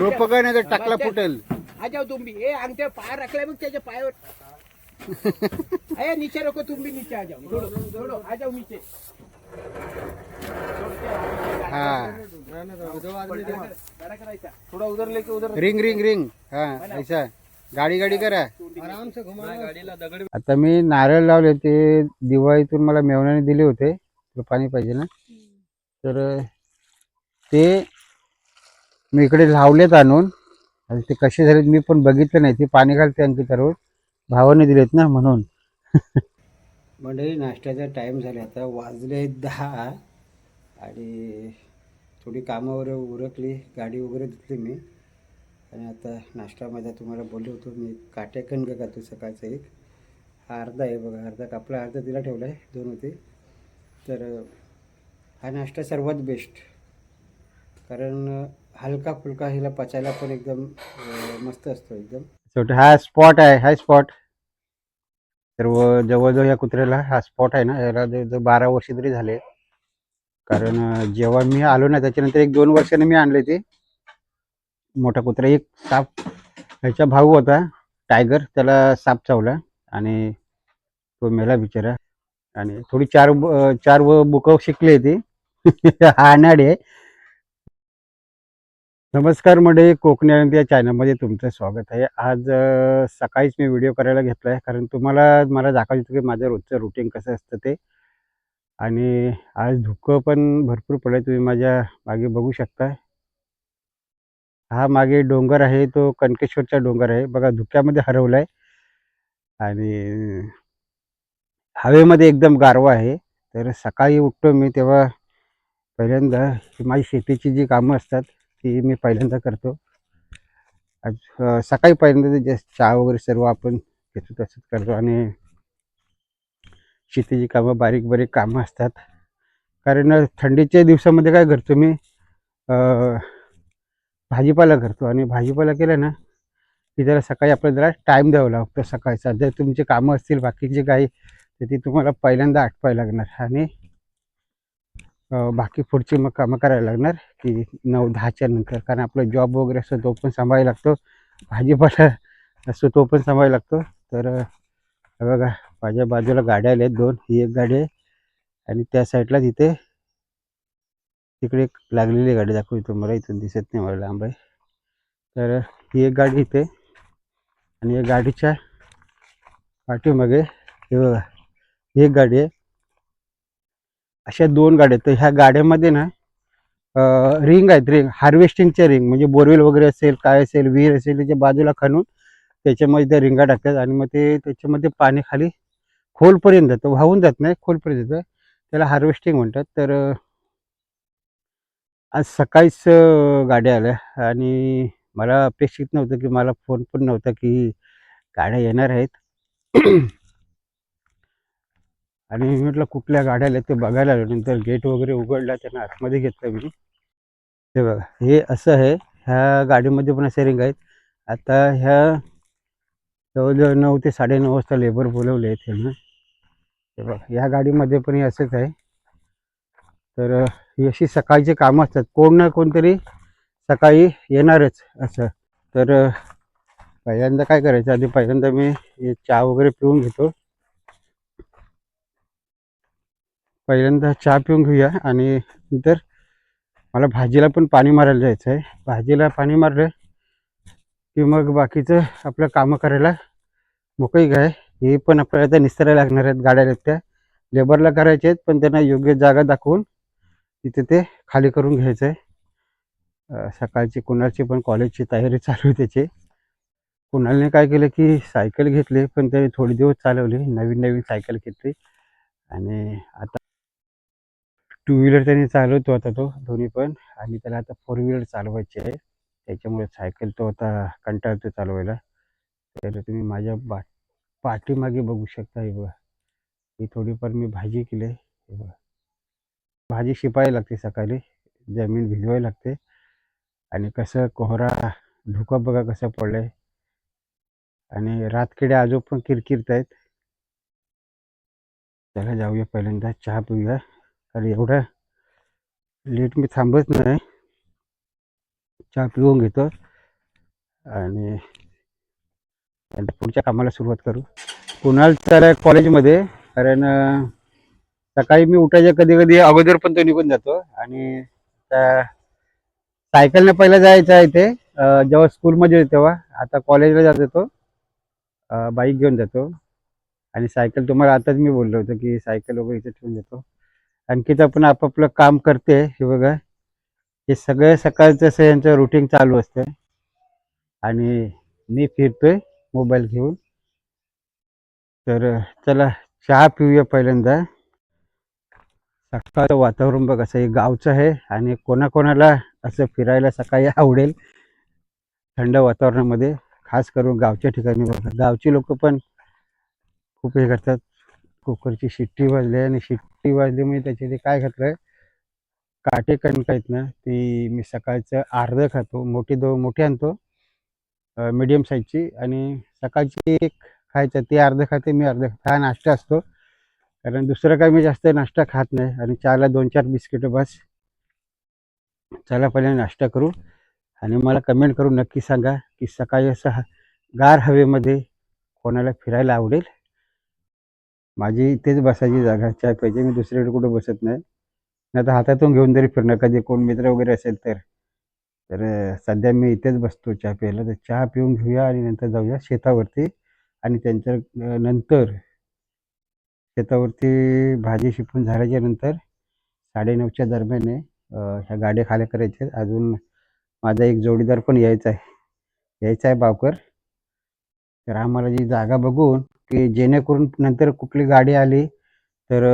रोप पकड नाही तर टाकला फुटेल. आ जाओ तुम भी ए अंगठे पाय रखले मग त्याच्या पायावर अरे नीचे रखो तुम भी नीचे आ जाओ छोड़ो छोड़ो आ जाओ नीचे हा. थोड़ा उधर लेके उधर रिंग रिंग रिंग. हा ऐसा. गाडी गाडी करा. आराम से घुमा. गाडीला दगड आता मी नारळ लावले ते दिवाळीतून मला मेवण्याने दिले होते. तुला पाणी पाहिजे ना? तर ते मी इकडे लावलेत आणून. आणि ते कसे झालेत मी पण बघितलं नाही. ते पाणी घालते आणखी तर भावाने दिलेत ना म्हणून. मंडळी नाश्त्याचा टाईम झाला. आता वाजले दहा. आणि थोडी कामावर उरकली. गाडी वगैरे धुतली मी. आणि आता नाश्त्यामध्ये तुम्हाला बोललो होतो. मी काटेकन का खातो सकाळचा एक. हा अर्धा आहे बघा. अर्धा कापला अर्धा तिला ठेवला आहे दोन होते. तर हा नाश्ता सर्वात बेस्ट कारण हलका फुलका हिला पचायला पण एकदम मस्त असतो एकदम. शेवटी हा स्पॉट आहे हा स्पॉट तर व जवळजवळ या कुत्र्याला हा स्पॉट आहे ना याला जवळजवळ बारा वर्ष तरी झाले. कारण जेव्हा मी आलो ना त्याच्यानंतर एक दोन वर्षाने मी आणले ते. मोठा कुत्रा एक साप ह्याचा भाऊ होता टायगर त्याला साप चावला. आणि तो मेला बिचारा. आणि थोडी चार चार व बुक शिकली ती. आणाडी आहे. नमस्कार मंडळी कोकणी आनंद या चॅनलमध्ये तुमचं स्वागत आहे. आज सकाळीच मी व्हिडिओ करायला घेतला आहे कारण तुम्हाला मला दाखवायचं होतं की माझं रोजचं रुटीन कसं असतं ते. आणि आज धुकं पण भरपूर पडलं तुम्ही माझ्या मागे बघू शकता. हा मागे डोंगर आहे तो कनकेश्वरचा डोंगर आहे. बघा धुक्यामध्ये हरवला आहे आणि हवेमध्ये एकदम गारवा आहे. तर सकाळी उठतो मी तेव्हा पहिल्यांदा माझी शेतीची जी कामं असतात ती मी पहिल्यांदा करतो. आज सकाळी पहिल्यांदा जस्ट चहा वगैरे सर्व आपण घेतो तसंच करतो आणि शेतीची कामं बारीक बारीक कामं असतात. कारण थंडीच्या दिवसामध्ये काय करतो मी भाजीपाला करतो आणि भाजीपाला केला ना की जरा सकाळी आपल्याला जरा टाईम द्यावा लागतो सकाळचा. जर तुमचे कामं असतील बाकीचे काही तर ती तुम्हाला पहिल्यांदा आठवायला लागणार. आणि बाकी पुढची मग कामं करायला लागणार की नऊ दहाच्या नंतर. कारण आपला जॉब वगैरे असतो तो पण सांभाळायला लागतो. भाजीपाला असतो तो पण सांभाळायला लागतो. तर बघा माझ्या बाजूला गाड्या आल्या आहेत दोन. ही एक गाडी आहे. आणि त्या साईडला तिथे तिकडे एक लागलेली गाडी दाखवली तुम्हाला इथून दिसत नाही मला लांब आहे. तर ही एक गाडी इथे. आणि या गाडीच्या पाठीमागे हे बघा ही एक गाडी आहे. अशा दोन गाड्या आहेत. तर ह्या गाड्यामध्ये ना रिंग आहेत. रिंग हार्वेस्टिंगच्या रिंग. म्हणजे बोरवेल वगैरे असेल काय असेल विहीर असेल त्याच्या बाजूला खणून त्याच्यामध्ये त्या रिंगा टाकतात आणि मग ते त्याच्यामध्ये पाणी खाली खोलपर्यंत जातं वाहून जात नाही खोलपर्यंत जातं त्याला हार्वेस्टिंग म्हणतात. तर आज सकाळीच गाड्या आल्या आणि मला अपेक्षित नव्हतं की मला फोन पण नव्हता की गाड्या येणार आहेत. आणि मी म्हटलं कुठल्या गाड्या आल्या ते बघायला आलो. नंतर गेट वगैरे उघडला त्यांना आतमध्ये घेतलं मी. ते बघा हे असं आहे. ह्या गाडीमध्ये पण असे रिंग आहेत. आता ह्या जवळजवळ नऊ ते साडेनऊ वाजता लेबर बोलवले आहेत त्यांना. ते बघा ह्या गाडीमध्ये पण हे असंच आहे. तर ही अशी सकाळची कामं असतात. कोण ना कोणतरी सकाळी येणारच असं. तर पहिल्यांदा काय करायचं? आधी पहिल्यांदा मी चहा वगैरे पिऊन घेतो. पहिल्यांदा चहा पिऊन घेऊया आणि नंतर मला भाजीला पण पाणी मारायला जायचं आहे. भाजीला पाणी मारलं की मग बाकीचं आपलं कामं करायला मोकळी काय हे पण आपल्याला आता निसरायला लागणार आहेत गाड्या आहेत त्या. लेबरला करायचे आहेत पण त्यांना योग्य जागा दाखवून तिथे ते खाली करून घ्यायचं आहे. सकाळची कुणाची पण कॉलेजची तयारी चालू आहे त्याची. कुणालने काय केलं की सायकल घेतली पण त्याने थोडे दिवस चालवली नवीन नवीन सायकल घेतली. आणि आता टू व्हीलर त्याने चालवतो आता तो दोन्ही पण. आणि त्याला आता फोर व्हीलर चालवायची आहे. त्याच्यामुळे सायकल तो आता कंटाळतो चालवायला. तर तुम्ही माझ्या बा पाठीमागे बघू शकता हे बघा. ही थोडीफार मी भाजी केली आहे. हे बघा. भाजी शिपायला लागते सकाळी. जमीन भिजवायला लागते. आणि कसं कोहरा धुका बघा कसं पडलं आहे आणि रातकिडे आजो पण किरकिरत आहेत त्याला जाऊया पहिल्यांदा चहा पिऊया. तर एवढं लेट मी थांबत नाही. चहा पिऊन घेतो आणि पुढच्या कामाला सुरुवात करू. कुणाल तर कॉलेजमध्ये कारण सकाळी मी उठायच्या कधी कधी अगोदर पण तो निघून जातो आणि त्या- सायकलने पहिला जायचं आहे ते जेव्हा स्कूलमध्ये तेव्हा. आता कॉलेजला जात होतो. बाईक घेऊन जातो. आणि सायकल तुम्हाला आताच मी बोललो होतो की सायकल वगैरे इथे ठेवून जातो आणखी तर पण आपापलं काम करते हे बघा. हे सगळं सकाळचं असं यांचं रुटीन चालू असतं. आणि मी फिरतोय मोबाईल घेऊन. तर चला चहा पिऊया पहिल्यांदा. सकाळचं वातावरण बघ असं हे गावचं आहे आणि कोणाकोणाला असं फिरायला सकाळी आवडेल थंड वातावरणामध्ये खास करून गावच्या ठिकाणी बघा. गावची लोक पण खूप हे करतात. कुकरची शिट्टी वाजली आणि शिट्टी वाजली म्हणजे त्याचे ते काय घातलं काटे कणक आहेत ना ती मी सकाळचं अर्धं खातो. मोठी दो मोठी आणतो. मिडियम साईजची आणि सकाळची एक खायचं ते अर्धं खाते मी अर्ध खाते. हा नाश्ता असतो. कारण दुसरं काय मी जास्त नाश्ता खात नाही. आणि चहाला दोन चार बिस्किटं बस. चला पहिले नाश्ता करू. आणि मला कमेंट करून नक्की सांगा की सकाळी असं गार हवेमध्ये कोणाला फिरायला आवडेल? माझी इथेच बसायची जागा चाय पाहिजे मी दुसरीकडे कुठं बसत नाही. नाही तर हातातून घेऊन जरी फिरणं कधी कोण मित्र वगैरे असेल तर. तर सध्या मी इथेच बसतो चहा प्यायला. तर चहा पिऊन घेऊया आणि नंतर जाऊया शेतावरती आणि त्यांच्या नंतर शेतावरती भाजी शिपून झाल्याच्यानंतर साडेनऊच्या दरम्यान आहे, ह्या गाड्या खाल्या करायच्या. आहेत. अजून माझा एक जोडीदार पण यायचा आहे. यायचा आहे बावकर. तर आम्हाला जी जागा बघून की जेणेकरून नंतर कुठली गाडी आली तर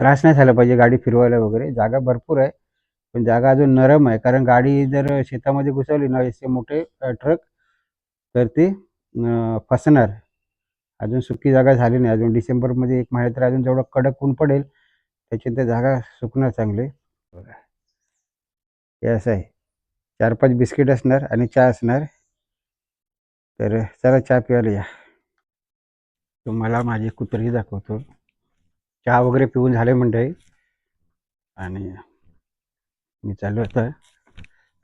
त्रास नाही झाला पाहिजे गाडी फिरवायला वगैरे. जागा भरपूर आहे पण जागा अजून नरम आहे. कारण गाडी जर शेतामध्ये घुसवली ना असे मोठे ट्रक तर ती फसणार. अजून सुकी जागा झाली नाही. अजून डिसेंबरमध्ये एक महिना तर अजून जेवढं कडक ऊन पडेल त्याची ते जागा सुकणार चांगली. बघा हे असं आहे. चार पाच बिस्किट असणार आणि चहा असणार. तर चला चहा प्यायला या. तुम्हाला माझी कुत्री दाखवतो. चहा वगैरे पिऊन झाले मंडळी. आणि मी चालू होतं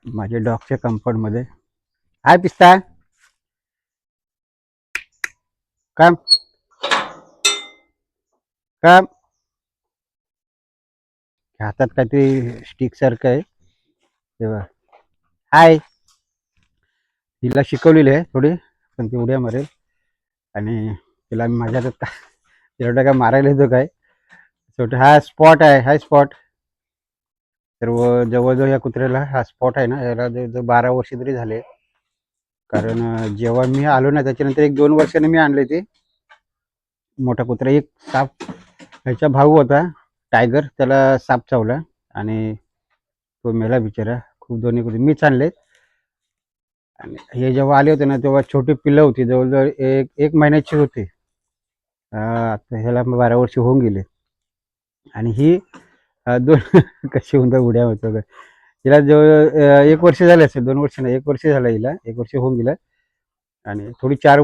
माझ्या डॉगच्या कंपाऊंडमध्ये. हाय पिस्ता. काम. काम. हातात काहीतरी स्टिक सारखं आहे. तेव्हा हाय. तिला शिकवलेली आहे थोडी पण ती उड्या मारेल. आणि तिला मी माझ्या हातात तिला काय मारायला येतो काय? शेवटी हा स्पॉट आहे हा स्पॉट तर व जवळजवळ या कुत्र्याला हा स्पॉट आहे ना याला जवळजवळ बारा वर्ष तरी झाले. कारण जेव्हा मी आलो ना त्याच्यानंतर एक दोन वर्षाने मी आणले ते. मोठा कुत्रा एक साप ह्याचा भाऊ होता टायगर त्याला साप चावला. आणि तो मेला बिचारा. खूप दोन्ही कुत्रे मीच आणलेत आणि हे जेव्हा आले होते ना तेव्हा छोटी पिल्लं होती. जवळजवळ एक एक महिन्याची होती. आता ह्याला बारा वर्ष होऊन गेले. आणि ही दोन कशी होऊन उड्या होत वगैरे. हिला जवळ एक वर्ष झालं असेल दोन वर्ष नाही एक वर्ष झालं हिला एक वर्ष होऊन गेलं. आणि थोडी चार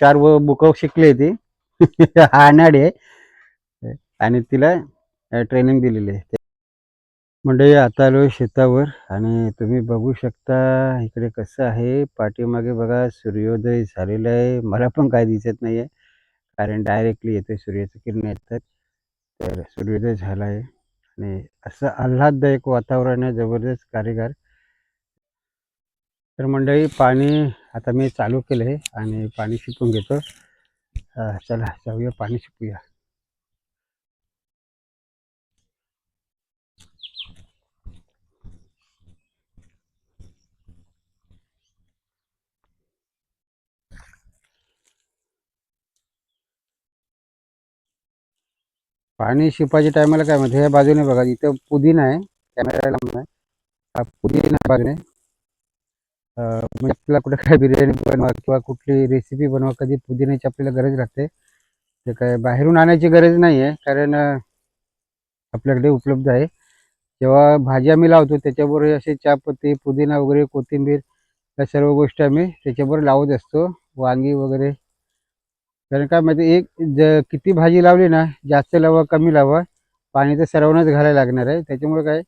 चार व बुकं शिकली ती. आणाडी आहे. आणि तिला ट्रेनिंग दिलेली आहे. म्हणजे आता आलो शेतावर. आणि तुम्ही बघू शकता इकडे कसं आहे. पाठीमागे बघा सूर्योदय झालेला आहे. मला पण काय दिसत नाही आहे कारण डायरेक्टली येते सूर्याचं किरण येतात. तर सूर्योदय झाला आहे आणि असं आल्हाददायक वातावरण आहे जबरदस्त कारीगार. तर मंडळी पाणी आता मी चालू केलं आहे आणि पाणी शिपून घेतो. चला जाऊया पाणी शिपूया पाणी शिपायच्या टायमाला काय म्हणते ह्या बाजूने बघा इथं पुदिना आहे कॅमेरा लांब आहे. हा पुदिना बाजूने. म्हणजे आपल्याला कुठे काय बिर्याणी बनवा किंवा कुठली रेसिपी बनवा कधी पुदिन्याची आपल्याला गरज लागते ते काय बाहेरून आणायची गरज नाही आहे कारण आपल्याकडे उपलब्ध आहे. जेव्हा भाजी आम्ही लावतो त्याच्याबरोबर असे चहापत्ती पुदिना वगैरे कोथिंबीर या सर्व गोष्टी आम्ही त्याच्याबरोबर लावत असतो. वांगी वगैरे कारण काय माहिती एक ज किती भाजी लावली ना जास्त लावा कमी लावा पाणी तर सर्वांनाच घालायला लागणार आहे. त्याच्यामुळे काय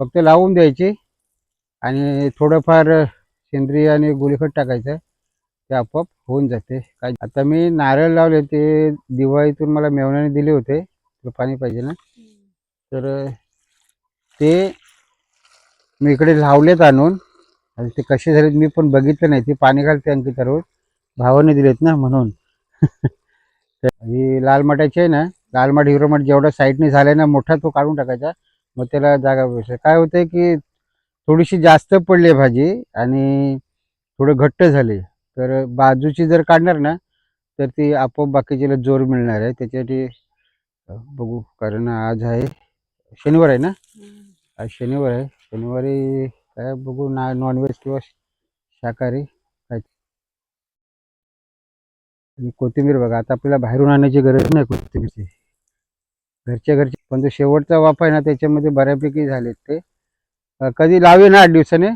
फक्त लावून द्यायची आणि थोडंफार सेंद्रिय आणि गुलीखत टाकायचं ते आपोआप होऊन जाते. काय आता मी नारळ लावले ते दिवाळीतून मला मेवण्याने दिले होते. तुला पाणी पाहिजे ना? तर ते मी इकडे लावलेत आणून. आणि ते कसे झालेत मी पण बघितलं नाही. ते पाणी घालते अंकिता रोज भावाने दिलेत ना म्हणून. ही लाल माठाची आहे ना लाल माठ हिरो माठ जेवढा साईडने झालाय ना मोठा तो काढून टाकायचा. मग त्याला जागा बसते काय होतंय की थोडीशी जास्त पडली आहे भाजी आणि थोडं घट्ट झाले तर बाजूची जर काढणार ना तर ती आपोआप बाकीच्याला जोर मिळणार आहे. त्याच्यासाठी बघू कारण आज आहे शनिवार आहे ना? आज शनिवार आहे. शनिवारी काय बघू ना नॉनव्हेज किंवा शाकाहारी काय आणि कोथिंबीर बघा आता आपल्याला बाहेरून आणायची गरज नाही कोथिंबीरची. घरच्या घरचे पण जो शेवटचा वाफ आहे ना त्याच्यामध्ये बऱ्यापैकी झालेत ते. कधी लावे ना आठ दिवसाने?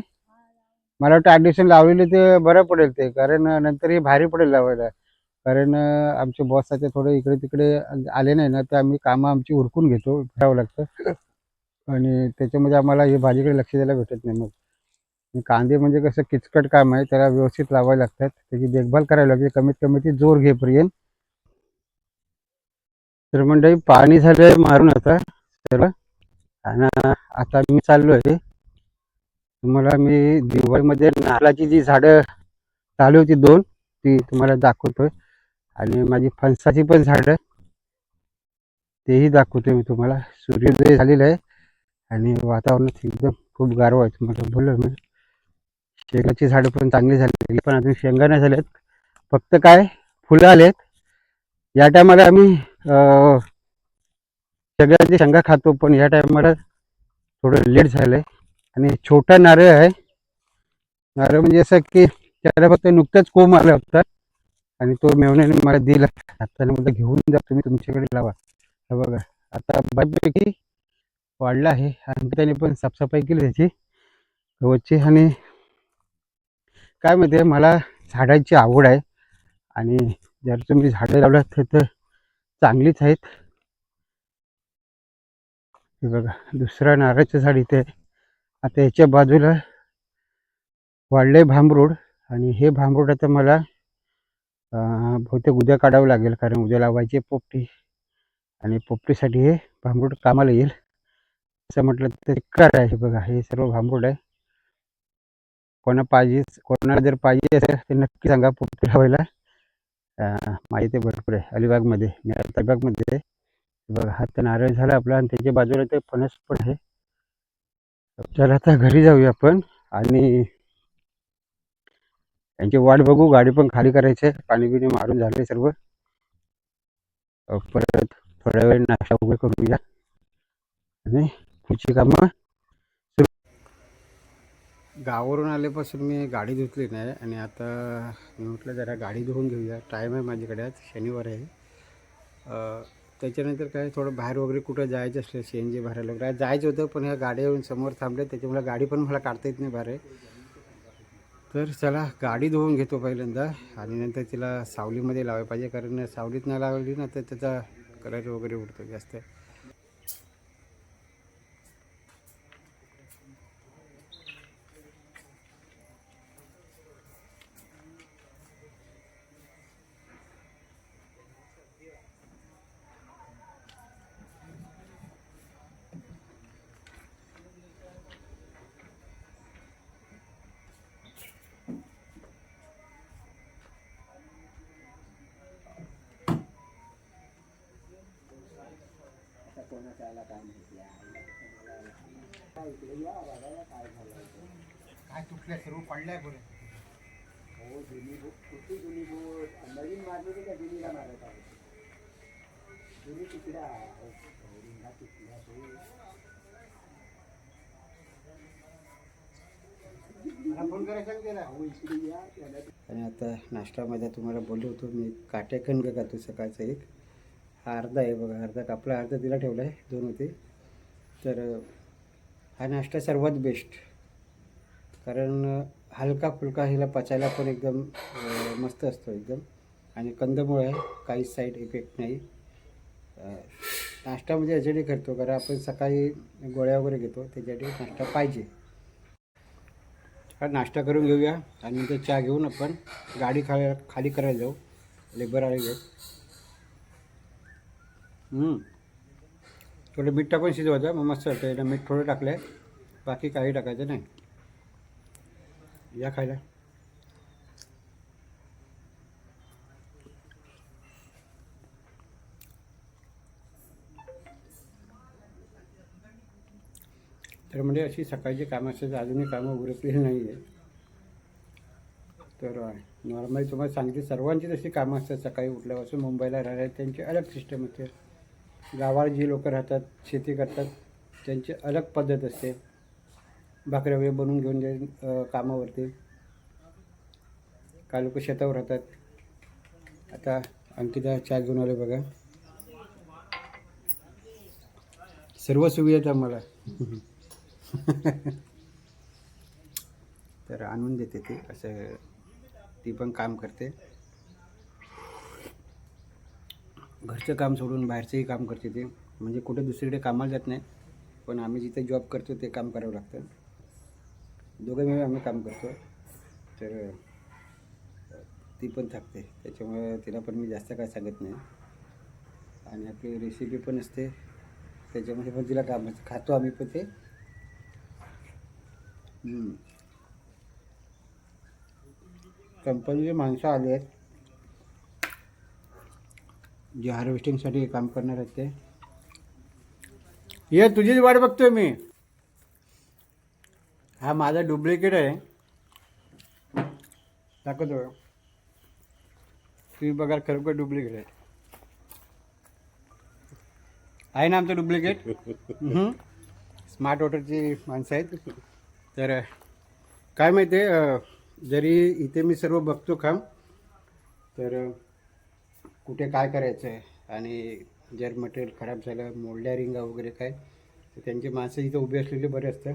मला वाटतं आठ दिवसाने लावलेले ते बरं पडेल ते कारण नंतर हे भारी पडेल लावायला. कारण आमचे बॉस आता थोडे इकडे तिकडे आले नाही ना तर आम्ही कामं आमची उरकून घेतो घ्यावं लागतं. आणि त्याच्यामध्ये आम्हाला हे भाजीकडे लक्ष द्यायला भेटत नाही मग. कांदे म्हणजे कसं किचकट काम आहे त्याला व्यवस्थित लावायला लागतात. त्याची देखभाल करावी लागते कमीत कमी ती जोर घेपर्यंत तर मंडळी पाणी झालं मारून आता. सर्व आणि आता मी चाललो आहे तुम्हाला मी दिवाळीमध्ये नारळाची जी झाडं चालू होती दोन ती तुम्हाला दाखवतोय. आणि माझी फणसाची पण झाडं तेही दाखवतोय मी तुम्हाला. सूर्योदय झालेला आहे आणि वातावरण एकदम खूप गारवा आहे. तुम्हाला बोललो मी. शेंगाची झाडं पण चांगली झालेली पण अजून शेंगा नाही झाल्यात. फक्त काय फुलं आलेत. या टायमाला आम्ही अं, शेंगा खातो पण या टायमाला थोडं लेट झालं आहे आणि छोटा नारळ आहे. नारळ म्हणजे असं की त्याला फक्त नुकतंच कोंब आला होता. आणि तो मेवण्याने मला दिला. आता मला घेऊन जा तुम्ही तुमच्याकडे लावा. बघा आता बऱ्यापैकी वाढला आहे. आणि त्याने पण साफसफाई केली त्याची. गवतची आणि काय माहिती आहे मला झाडांची आवड आहे. आणि जर तुम्ही झाडं लावलात तर चांगलीच आहेत. हे बघा दुसरा नारळाचं झाड इथे. आता याच्या बाजूला वाढले भांबरूड आणि हे भांबरूड आता मला बहुतेक उद्या काढावं लागेल कारण उद्या लावायची पोपटी. आणि पोपटीसाठी हे भांबरूड कामाला येईल. असं म्हटलं तर कर आहे हे बघा हे सर्व भांबरूड आहे. कोणा पाहिजे कोणाला जर पाहिजे असेल तर नक्की सांगा पोपटी लावायला अं, माझ्या भरपूर आहे. अलिबागमध्ये मी अलिबागमध्ये बघा हा तर नारळ झाला आपला आणि त्याच्या बाजूला ते फणस पण आहे. चला आता घरी जाऊया आपण आणि त्यांची वाट बघू. गाडी पण खाली करायची आहे. पाणी बिणी मारून झाले सर्व. परत थोड्या वेळ नाश्ता वगैरे करूया आणि पुढची कामं गावावरून आल्यापासून मी गाडी धुतली नाही आणि आता मी म्हटलं जरा गाडी धुवून घेऊया. टाईम आहे माझ्याकडे आज शनिवार आहे. त्याच्यानंतर काय थोडं बाहेर वगैरे कुठं जायचं असलं सी एन जी भरायला वगैरे. जायचं होतं पण ह्या गाड्या येऊन समोर थांबल्या त्याच्यामुळे गाडी पण मला काढता येत नाही बाहेर. तर चला गाडी धुवून घेतो पहिल्यांदा आणि नंतर तिला सावलीमध्ये लावायला पाहिजे कारण सावलीत नाही लावली ना तर त्याचा कलर वगैरे उडतो जास्त. काय तुटल्या? सर्व पडल्या बरं नवीन मारले का जुनीला मारत आहे जुनी तिकडा फोन करायचा त्याला हो, इकडे या. त्याला आणि आता नाश्त्यामध्ये तुम्हाला बोललो होतो मी काट्याकन का तू सकाळचं एक? हा अर्धा आहे बघा अर्धा कापला अर्धा तिला ठेवला आहे दोन होते. तर हा नाश्ता सर्वात बेस्ट कारण हलका फुलका हिला पचायला पण एकदम मस्त असतो एकदम. आणि कंदमुळं आहे काहीच साईड इफेक्ट नाही. नाश्ता म्हणजे याच्यासाठी करतो कारण आपण सकाळी गोळ्या वगैरे घेतो त्याच्यासाठी नाश्ता पाहिजे. हा नाश्ता करून घेऊया आणि नंतर चहा घेऊन आपण गाडी खा खाली करायला जाऊ लेबर आले घेऊ थोडं मीठ टाकून शिजवायचं मग मस्त वाटतं. याला मीठ थोडं टाकलं आहे बाकी काही टाकायचं नाही. या खायला. तर म्हणजे अशी सकाळची कामं असतात अजूनही कामं उरकलेली नाही आहे तर नॉर्मली तुम्हाला सांगते सर्वांची तशी कामं असतात. सकाळी उठल्यापासून मुंबईला राहतात त्यांची अलग सिस्टम असते. गावात जी लोकं राहतात शेती करतात त्यांची अलग पद्धत असते. भाकऱ्या वगैरे बनवून घेऊन जाईल कामावरती. काय लोक शेतावर राहतात. आता अंकिता चहा घेऊन आले बघा. सर्व सुविधा आहेत आम्हाला. तर आणून देते ती असं ती पण काम करते. घरचं काम सोडून बाहेरचंही काम करते ते. म्हणजे कुठे दुसरीकडे कामाला जात नाही. पण आम्ही जिथे जॉब करतो ते काम करावं लागतं. दोघं मिळून आम्ही काम करतो. तर ती पण थाकते त्याच्यामुळे तिला पण मी जास्त काय सांगत नाही. आणि आपली रेसिपी पण असते. त्याच्यामध्ये पण तिला काम असतं. खातो आम्ही पण ते. कंपनीचे माणसं आले आहेत. जे हार्वेस्टिंगसाठी काम करणार आहेत ते. ये तुझीच वाट बघतोय मी. हा माझा डुप्लिकेट आहे. दाखवतो तुम्ही बघा खरोखर डुप्लिकेट आहे. आहे ना आमचं डुप्लिकेट स्मार्ट वॉटरची माणसं आहेत. तर काय माहिती आहे जरी इथे मी सर्व बघतो काम तर कुठे काय करायचं आहे? आणि जर मटेरियल खराब झालं मोडल्या रिंगा वगैरे काय तर त्यांची माणसं इथं उभी असलेली बरे असतं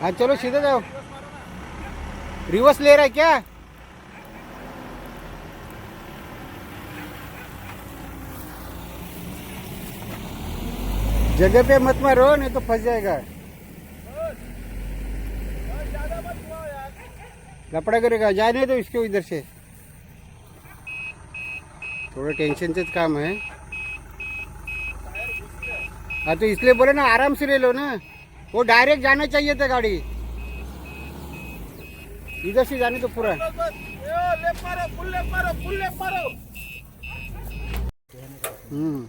हा चलो सीधे जाओ रिवर्स ले रहा है क्या? जगह पे मत मारो नहीं तो फंस जाएगा. लपड़ा करेगा नहीं तो इसके इधर से. थोड़ा टेंशन से काम है हाँ तो इसलिए बोले ना आराम से ले लो ना. वो डायरेक्ट जाना चाहिए था गाड़ी. इधर से जाने तो पूरा. हम्म.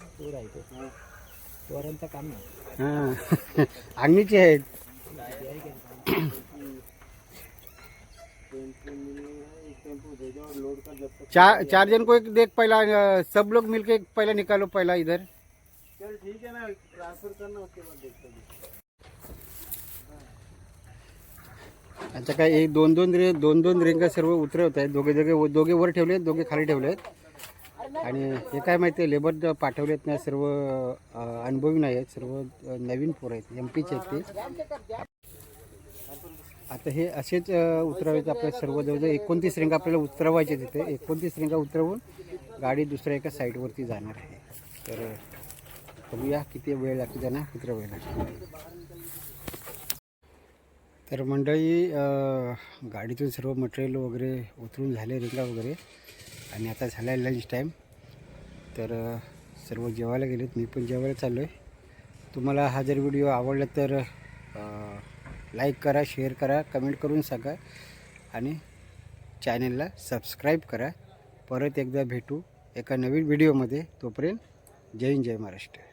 काम नाही. हाँ. अंगणीचे आहेत. चार चार जन को एक देख पहला अ, सब लोग मिलके एक पहला निकालो पहला इधर। चल ठीक है ना ट्रांसफर करना उसके बाद देखते हैं। आता काय एक दोन दोन रे दोन दोन रेंगा सर्व उतरवत आहेत दोघे दोघे दोघे वर ठेवले आहेत दोघे खाली ठेवले आहेत आणि हे काय माहिती आहे लेबर पाठवलेत ना सर्व अ, अनुभवी नाही आहेत सर्व अ, नवीन पोरं आहेत एम पीचे आहेत ते. आता हे असेच उतरवायचं आपल्या सर्व जवळजवळ एकोणतीस रिंगा आपल्याला उतरवायचे तिथे. एकोणतीस रिंगा उतरवून गाडी दुसऱ्या एका साईडवरती जाणार आहे. तर बघूया किती वेळ लागतो त्यांना उतरवायला. तर मंडळी गाडीतून सर्व मटेरियल वगैरे उतरून झाले रिंगा वगैरे. आणि आता झाला आहे लंच टाईम तर सर्व जेवायला गेलेत. मी पण जेवायला चाललो आहे तुम्हाला हा जर व्हिडिओ आवडला तर लाईक करा शेअर करा कमेंट करून सांगा आणि चॅनलला सबस्क्राईब करा. परत एकदा भेटू एका नवीन व्हिडिओमध्ये. तोपर्यंत जय हिंद जय महाराष्ट्र.